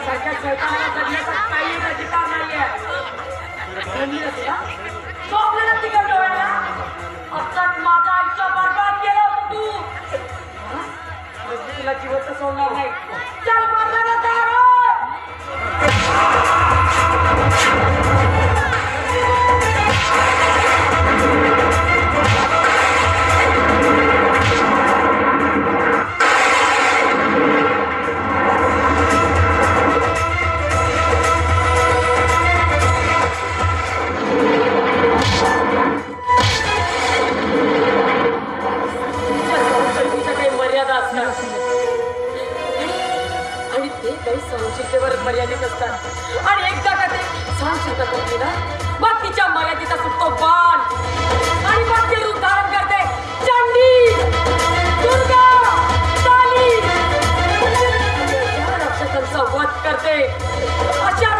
सारख्या शैतानाला जगण्याचा काही अधिकार नाही आहे तुला? झोपलेलं तिकडं डोळ्याला अर्थात माझा आयुष्य बरबाद केला होता तू. तुला जिवंत सोडणार नाही. मर्यादा असतात. आणि ते काही संशयतेवर मर्यादित असतात. आणि एकदा का ते सांग ना बाकीच्या मर्यादेचा सुटतो बाण. आणि बाकी रूप धारण करते चंडी राक्षसांचा वध करते. अशा